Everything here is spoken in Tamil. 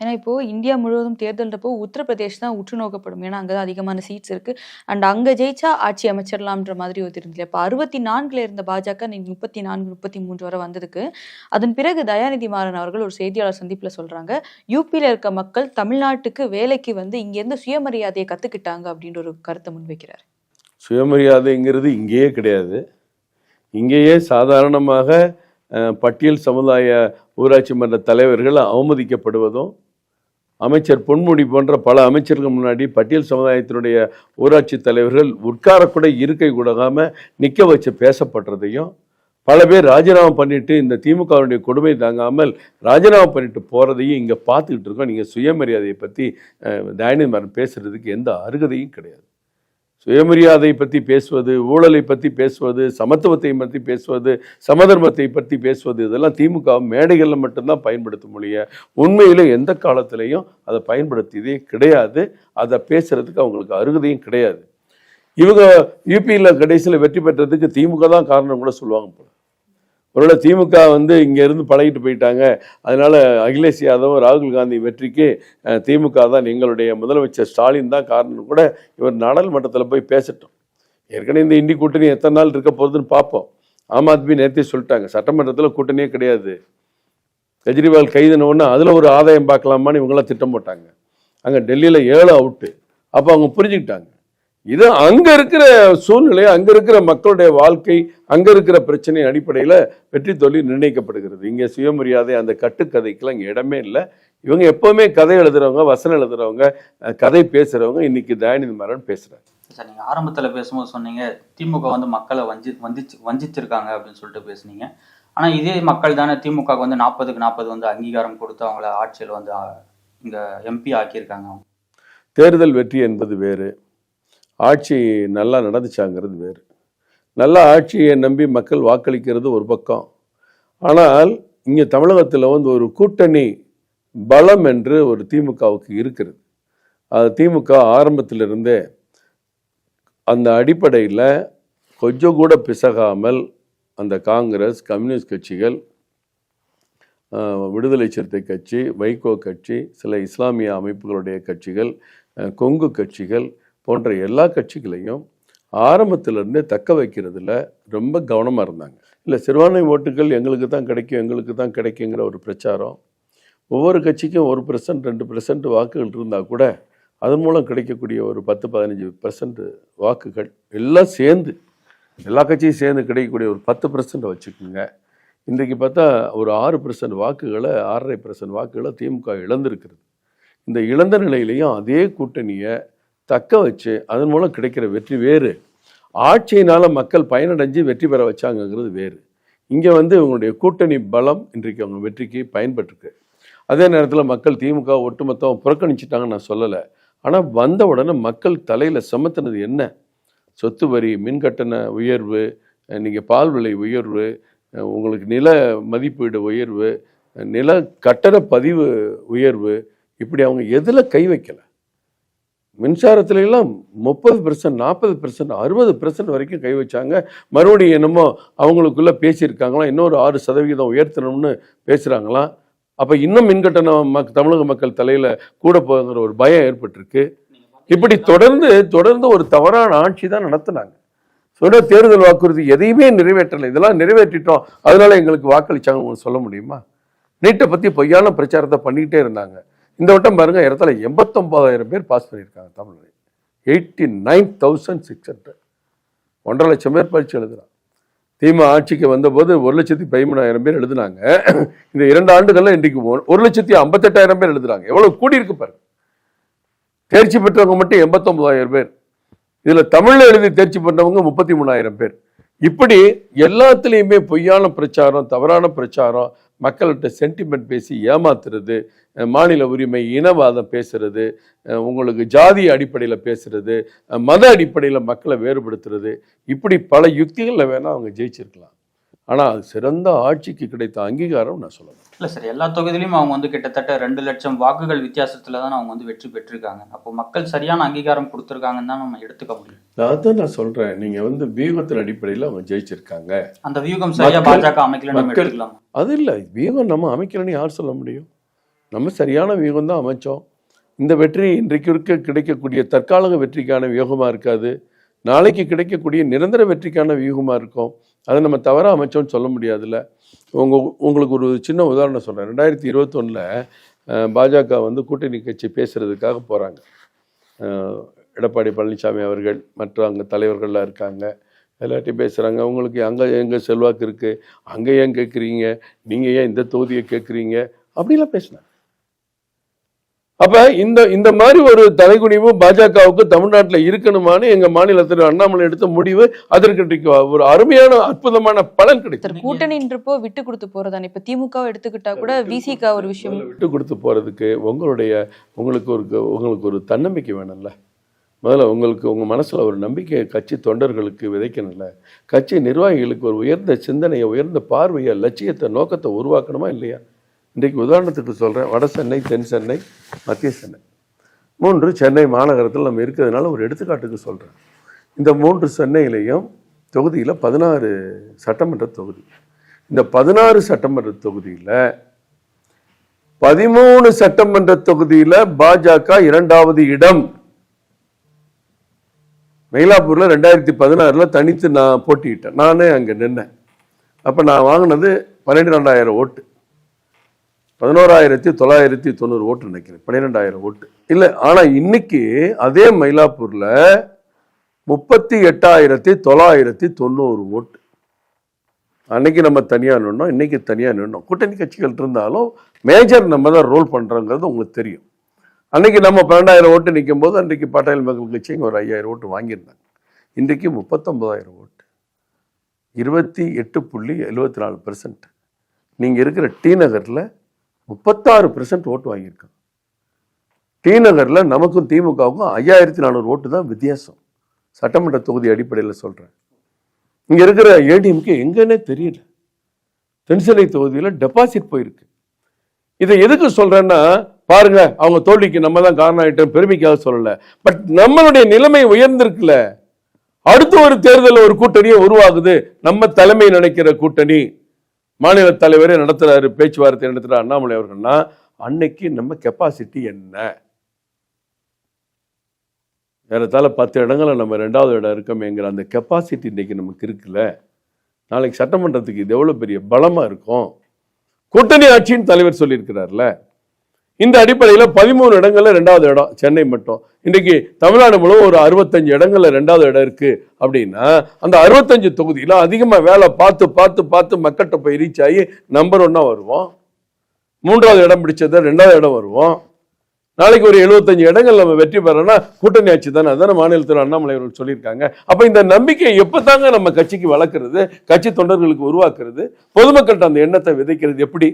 ஏன்னா இப்போது இந்தியா முழுவதும் தேர்தல்ன்றப்போ உத்தரப்பிரதேஷ் தான் உற்று நோக்கப்படும். ஏன்னா அங்கே தான் அதிகமான சீட்ஸ் இருக்குது அண்ட் அங்கே ஜெயிச்சா ஆட்சி அமைச்சிடலாம்ன்ற மாதிரி ஒரு இருந்துச்சு. இப்போ அறுபத்தி நான்கில் இருந்த பாஜக நீங்க முப்பத்தி நான்கு முப்பத்தி மூன்று வரை வந்ததுக்கு. அதன் பிறகு தயாநிதி மாறன் அவர்கள் ஒரு செய்தியாளர் சந்திப்பில் சொல்கிறாங்க யூபியில் இருக்க மக்கள் தமிழ்நாட்டுக்கு வேலைக்கு வந்து இங்கேருந்து சுயமரியாதையை கற்றுக்கிட்டாங்க அப்படின்ற ஒரு கருத்தை முன்வைக்கிறார். சுயமரியாதைங்கிறது இங்கேயே கிடையாது. இங்கேயே சாதாரணமாக பட்டியல் சமுதாய ஊராட்சி மன்ற தலைவர்கள் அவமதிக்கப்படுவதும் அமைச்சர் பொன்முடி போன்ற பல அமைச்சர்கள் முன்னாடி பட்டியல் சமுதாயத்தினுடைய ஊராட்சி தலைவர்கள் உட்காரக்கூட இருக்கை கூடாம நிற்க வச்சு பேசப்படுறதையும் பல பேர் ராஜினாமா பண்ணிட்டு இந்த திமுகவுடைய கொடுமை தாங்காமல் ராஜினாமா பண்ணிட்டு போகிறதையும் இங்கே பார்த்துக்கிட்டு இருக்கோம். நீங்கள் சுயமரியாதையை பற்றி அஹ், மேடம் பேசுகிறதுக்கு எந்த அருகதையும் கிடையாது. சுயமரியாதை பற்றி பேசுவது ஊழலை பற்றி பேசுவது சமத்துவத்தை பற்றி பேசுவது சமதர்மத்தை பற்றி பேசுவது இதெல்லாம் திமுக மேடைகளில் மட்டும்தான் பயன்படுத்த முடிய உண்மையில் எந்த காலத்திலையும் அதை பயன்படுத்தியதே கிடையாது. அதை பேசுகிறதுக்கு அவங்களுக்கு அருகதையும் கிடையாது. இவங்க யூபியில் கடைசியில் வெற்றி பெற்றதுக்கு திமுக தான் காரணம் கூட சொல்லுவாங்க போல. ஒருவேளை திமுக வந்து இங்கேருந்து பழகிட்டு போயிட்டாங்க. அதனால அகிலேஷ் யாதவ் ராகுல் காந்தி வெற்றிக்கு திமுக தான் எங்களுடைய முதலமைச்சர் ஸ்டாலின் தான் காரணம் கூட இவர் நாடாளுமன்றத்தில் போய் பேசட்டும். ஏற்கனவே இந்த இந்தி கூட்டணி எத்தனை நாள் இருக்க போகுதுன்னு பார்ப்போம். ஆம் ஆத்மி நேற்றே சொல்லிட்டாங்க. சட்டமன்றத்தில் கூட்டணியே கிடையாது. கெஜ்ரிவால் கைதுன அதில் ஒரு ஆதாயம் பார்க்கலாமான்னு இவங்களாம் திட்டம் போட்டாங்க. அங்கே டெல்லியில் ஏழு அவுட்டு. அப்போ அவங்க புரிஞ்சுக்கிட்டாங்க. இது அங்கே இருக்கிற சூழ்நிலை அங்கே இருக்கிற மக்களுடைய வாழ்க்கை அங்கே இருக்கிற பிரச்சனை அடிப்படையில் வெற்றி தோல்வி நிர்ணயிக்கப்படுகிறது. இங்கே சுயமரியாதை அந்த கட்டுக்கதைக்கெல்லாம் இங்கே இடமே இல்லை. இவங்க எப்போவுமே கதை எழுதுறவங்க வசனம் எழுதுறவங்க அஹ், கதை பேசுறவங்க இன்னைக்கு தயாநிதி மாறன் பேசுறாங்க சார் நீங்க ஆரம்பத்துல பேசும்போது சொன்னீங்க திமுக வந்து மக்களை வஞ்சி வஞ்சிச்சு வஞ்சிச்சிருக்காங்க அப்படின்னு சொல்லிட்டு பேசுனீங்க. ஆனா இதே மக்கள் தானே திமுக வந்து நாற்பதுக்கு நாற்பது வந்து அங்கீகாரம் கொடுத்து அவங்கள ஆட்சியில் வந்து இங்க எம்பி ஆக்கியிருக்காங்க. தேர்தல் வெற்றி என்பது வேறு. ஆட்சி நல்லா நடந்துச்சாங்கிறது வேறு. நல்ல ஆட்சியை நம்பி மக்கள் வாக்களிக்கிறது ஒரு பக்கம். ஆனால் இங்கே தமிழகத்தில் வந்து ஒரு கூட்டணி பலம் என்று ஒரு திமுகவுக்கு இருக்கிறது. அது திமுக ஆரம்பத்திலிருந்தே அந்த அடிப்படையில் கொஞ்சம் கூட பிசகாமல் அந்த காங்கிரஸ் கம்யூனிஸ்ட் கட்சிகள் விடுதலை சிறுத்தை கட்சி வைகோ கட்சி சில இஸ்லாமிய அமைப்புகளுடைய கட்சிகள் கொங்கு கட்சிகள் போன்ற எல்லா கட்சிகளையும் ஆரம்பத்திலிருந்தே தக்க வைக்கிறதுல ரொம்ப கவனமாக இருந்தாங்க. இல்லை சிறுபான்மை ஓட்டுகள் எங்களுக்கு தான் கிடைக்கும் எங்களுக்கு தான் கிடைக்குங்கிற ஒரு பிரச்சாரம். ஒவ்வொரு கட்சிக்கும் ஒரு பெர்சன்ட் ரெண்டு பெர்சன்ட் வாக்குகள் இருந்தால் கூட அதன் மூலம் கிடைக்கக்கூடிய ஒரு பத்து பதினஞ்சு பெர்சன்ட் வாக்குகள் எல்லாம் சேர்ந்து எல்லா கட்சியும் சேர்ந்து கிடைக்கக்கூடிய ஒரு பத்து பர்சன்ட்டை வச்சுக்கோங்க. இன்றைக்கு பார்த்தா ஒரு ஆறு பெர்சன்ட் வாக்குகளை ஆறரை பெர்சன்ட் வாக்குகளை திமுக இழந்திருக்கிறது. இந்த இழந்த நிலையிலையும் அதே கூட்டணியை தக்க வச்சு அதன் மூலம் கிடைக்கிற வெற்றி வேறு. ஆட்சியினால் மக்கள் பயனடைஞ்சு வெற்றி பெற வச்சாங்கங்கிறது வேறு. இங்கே வந்து இவங்களுடைய கூட்டணி பலம் இன்றைக்கு அவங்க வெற்றிக்கு பயன்பட்டுருக்கு. அதே நேரத்தில் மக்கள் திமுக ஒட்டுமொத்தம் புறக்கணிச்சிட்டாங்கன்னு நான் சொல்லலை. ஆனால் வந்த உடனே மக்கள் தலையில் சுமத்துனது என்ன? சொத்து வரி மின் கட்டண உயர்வு நீங்கள் பால் விலை உயர்வு உங்களுக்கு நில மதிப்பீடு உயர்வு நில கட்டண பதிவு உயர்வு இப்படி அவங்க எதில் கை வைக்கலை? மின்சாரத்துல எல்லாம் முப்பது பெர்சன்ட் நாற்பது பெர்சன்ட் அறுபது பெர்சன்ட் வரைக்கும் கை வச்சாங்க. மறுபடியும் என்னமோ அவங்களுக்குள்ள பேசியிருக்காங்களாம் இன்னொரு ஆறு சதவிகிதம் உயர்த்தணும்னு பேசுகிறாங்களாம் அப்போ இன்னும் மின்கட்டணம் மக் தமிழக மக்கள் தலையில் கூட போகிற ஒரு பயம் ஏற்பட்டிருக்கு. இப்படி தொடர்ந்து தொடர்ந்து ஒரு தவறான ஆட்சி தான் நடத்தினாங்க. சொல்ல தேர்தல் வாக்குறுதி எதையுமே நிறைவேற்றலை. இதெல்லாம் நிறைவேற்றிட்டோம். அதனால எங்களுக்கு வாக்களிச்சாங்க சொல்ல முடியுமா? நீட்டை பற்றி பொய்யான பிரச்சாரத்தை பண்ணிக்கிட்டே இருந்தாங்க. இந்த வட்டம் பாருங்க இடத்துல எண்பத்தொம்பதாயிரம் பேர் பாஸ் பண்ணியிருக்காங்க Tamil Nadu. Eighty nine thousand six hundred. ஒன்றரை லட்சம் பேர் பரீட்சை எழுதுறாங்க திமுக ஆட்சிக்கு வந்தபோது ஒரு லட்சத்தி பதிமூணாயிரம் பேர் எழுதுனாங்க. இந்த இரண்டு ஆண்டுகளில் இன்றைக்கு ஒரு- ஒரு லட்சத்தி ஐம்பத்தெட்டாயிரம் பேர் எழுதுறாங்க. எவ்வளவு கூடி இருக்கு பாருங்க. தேர்ச்சி பெற்றவங்க மட்டும் எண்பத்தொம்பதாயிரம் பேர். இதுல தமிழில் எழுதி தேர்ச்சி பெற்றவங்க முப்பத்தி மூணாயிரம் பேர். இப்படி எல்லாத்துலேயுமே பொய்யான பிரச்சாரம் தவறான பிரச்சாரம் மக்கள்கிட்ட சென்டிமெண்ட் பேசி ஏமாத்துறது மாநில உரிமை இனவாதம் பேசுறது உங்களுக்கு ஜாதி அடிப்படையில் பேசுறது மத அடிப்படையில் மக்களை வேறுபடுத்துறது இப்படி பல யுக்திகளில் வேணால் அவங்க ஜெயிச்சிருக்கலாம். ஆனால் சிறந்த ஆட்சிக்கு கிடைத்த அங்கீகாரம் நான் சொல்லணும். இல்ல சார் எல்லா தொகுதியிலும் அவங்க வந்து கிட்டத்தட்ட ரெண்டு லட்சம் வாக்குகள் வித்தியாசத்துல தான் அவங்க வந்து வெற்றி பெற்றிருக்காங்க. அப்போ மக்கள் சரியான அங்கீகாரம் கொடுத்துருக்காங்கன்னு தான் நம்ம எடுத்துக்க முடியும். அதான் நான் சொல்கிறேன் நீங்கள் வந்து வியூகத்தின் அடிப்படையில் அவங்க ஜெயிச்சிருக்காங்க. அந்த வியூகம் சரியா மக்கள்- பாஜக அமைக்கல நம்ம மக்கள்- எடுத்துக்கலாம்? அது இல்லை. வியூகம் நம்ம அமைக்கலன்னு யார் சொல்ல முடியும்? நம்ம சரியான வியூகம் தான் அமைச்சோம். இந்த வெற்றி இன்றைக்கு இருக்க கிடைக்கக்கூடிய தற்காலிக வெற்றிக்கான வியூகமாக இருக்காது. நாளைக்கு கிடைக்கக்கூடிய நிரந்தர வெற்றிக்கான வியூகமாக இருக்கும். அதை நம்ம தவறாக அமைச்சோம்னு சொல்ல முடியாதுல்ல. உங்கள் உங்களுக்கு ஒரு சின்ன உதாரணம் சொல்கிறேன் ரெண்டாயிரத்தி இருபத்தொன்னில் பாஜக வந்து கூட்டணி கட்சி பேசுகிறதுக்காக போகிறாங்க எடப்பாடி பழனிசாமி அவர்கள் மற்ற அங்கே தலைவர்கள்லாம் இருக்காங்க. எல்லாத்தையும் பேசுகிறாங்க உங்களுக்கு அங்கே எங்கே செல்வாக்கு இருக்குது அங்கே ஏன் கேட்குறீங்க நீங்கள் ஏன் இந்த தொகுதியை கேட்குறீங்க அப்படிலாம் பேசினாங்க. அப்போ இந்த இந்த மாதிரி ஒரு தலைகுனிவு பாஜகவுக்கு தமிழ்நாட்டில் இருக்கணுமான்னு எங்கள் மாநிலத்தில் அண்ணாமலை எடுத்த முடிவு அதற்கு ஒரு அருமையான அற்புதமான பலன் சார் கூட்டணின்றப்போ விட்டு கொடுத்து போறதானே? இப்ப திமுக எடுத்துக்கிட்டா கூட விசிகா ஒரு விஷயம். விட்டு கொடுத்து போகிறதுக்கு உங்களுடைய உங்களுக்கு ஒரு உங்களுக்கு ஒரு தன்னம்பிக்கை வேணும்ல. முதல்ல உங்களுக்கு உங்கள் மனசில் ஒரு நம்பிக்கை கட்சி தொண்டர்களுக்கு விதைக்கணும்ல. கட்சி நிர்வாகிகளுக்கு ஒரு உயர்ந்த சிந்தனையை உயர்ந்த பார்வையை லட்சியத்தை நோக்கத்தை உருவாக்கணுமா இல்லையா? இன்றைக்கு உதாரணத்துக்கு சொல்கிறேன் வட சென்னை தென் சென்னை மத்திய சென்னை. மூன்று சென்னை மாநகரத்தில் நம்ம இருக்கிறதுனால ஒரு எடுத்துக்காட்டுக்கு சொல்கிறேன் இந்த மூன்று சென்னையிலையும் தொகுதியில் பதினாறு சட்டமன்ற தொகுதி. இந்த பதினாறு சட்டமன்ற தொகுதியில் பதிமூணு சட்டமன்ற தொகுதியில் பாஜக இரண்டாவது இடம். மயிலாப்பூரில் ரெண்டாயிரத்தி பதினாறில் தனித்து நான் போட்டியிட்டேன். நானே அங்கே நின்னேன். அப்போ நான் வாங்கினது பன்னிரெண்டாயிரம் ஓட்டு. பதினோராயிரத்தி தொள்ளாயிரத்தி தொண்ணூறு ஓட்டு நினைக்கிறேன். பன்னிரெண்டாயிரம் ஓட்டு. இல்லை ஆனால் இன்னைக்கு அதே மயிலாப்பூரில் முப்பத்தி எட்டாயிரத்தி தொள்ளாயிரத்தி தொண்ணூறு ஓட்டு. அன்னைக்கு நம்ம தனியாக நின்னோம் இன்னைக்கு தனியாக நின்னோம். கூட்டணி கட்சிகள் இருந்தாலும் மேஜர் நம்ம தான் ரோல் பண்ணுறோங்கிறது உங்களுக்கு தெரியும். அன்னைக்கு நம்ம பன்னெண்டாயிரம் ஓட்டு நிற்கும் போது அன்றைக்கு பாட்டாளி மக்கள் கட்சி இங்கே ஒரு ஐயாயிரம் ஓட்டு வாங்கியிருந்தாங்க. இன்றைக்கு முப்பத்தொம்பதாயிரம் ஓட்டு. இருபத்தி எட்டு புள்ளி எழுபத்தி நாலு பெர்சன்ட் நீங்கள் இருக்கிற டி நகரில் முப்பத்தாறு பெர்சன்ட் ஓட்டு வாங்கியிருக்காங்க. டி நகரில் நமக்கும் திமுகவுக்கும் ஐயாயிரத்தி நானூறு ஓட்டு தான் வித்தியாசம். சட்டமன்ற தொகுதி அடிப்படையில் சொல்கிறேன் இங்கே இருக்கிற ஏடிஎம்கே எங்கன்னே தெரியல. தென்சென்னை தொகுதியில் டெபாசிட் போயிருக்கு. இதை எதுக்கு சொல்கிறேன்னா பாருங்க அவங்க தோல்விக்கு நம்ம தான் காரணம் ஆகிட்டோம் பெருமைக்காக சொல்லலை. பட் நம்மளுடைய நிலைமை உயர்ந்திருக்குல்ல அடுத்த ஒரு தேர்தல் ஒரு கூட்டணியே உருவாகுது. நம்ம தலைமை நினைக்கிற கூட்டணி. மாநில தலைவரே நடத்துகிறாரு பேச்சுவார்த்தை நடத்துகிற அண்ணாமலை அவர்கள்னா அன்னைக்கு நம்ம கெப்பாசிட்டி என்ன? ஏறத்தாழ பத்து இடங்களை நம்ம ரெண்டாவது இடம் இருக்கோமேங்கிற அந்த கெப்பாசிட்டி இன்னைக்கு நமக்கு இருக்குல்ல? நாளைக்கு சட்டமன்றத்துக்கு இது எவ்வளோ பெரிய பலமாக இருக்கும்? கூட்டணி ஆட்சின்னு தலைவர் சொல்லியிருக்கிறார்ல. இந்த அடிப்படையில் பதிமூணு இடங்கள்ல ரெண்டாவது இடம் சென்னை மட்டும். இன்றைக்கு தமிழ்நாடு முழுவதும் ஒரு அறுபத்தஞ்சு இடங்கள்ல ரெண்டாவது இடம் இருக்கு அப்படின்னா அந்த அறுபத்தஞ்சு தொகுதியில் அதிகமாக வேலை பார்த்து பார்த்து பார்த்து மக்கள்கிட்ட போய் ரீச் ஆகி நம்பர் ஒன்னா வருவோம். மூன்றாவது இடம் பிடிச்சது ரெண்டாவது இடம் வருவோம். நாளைக்கு ஒரு 75 இடங்கள் நம்ம வெற்றி பெறோம்னா கூட்டணி ஆட்சி தானே அதான மாநிலத்தில் அண்ணாமலை அவர்கள் சொல்லியிருக்காங்க. அப்போ இந்த நம்பிக்கையை எப்போ தாங்க நம்ம கட்சிக்கு வளர்க்குறது கட்சி தொண்டர்களுக்கு உருவாக்குறது பொதுமக்கள்கிட்ட அந்த எண்ணத்தை விதைக்கிறது எப்படி?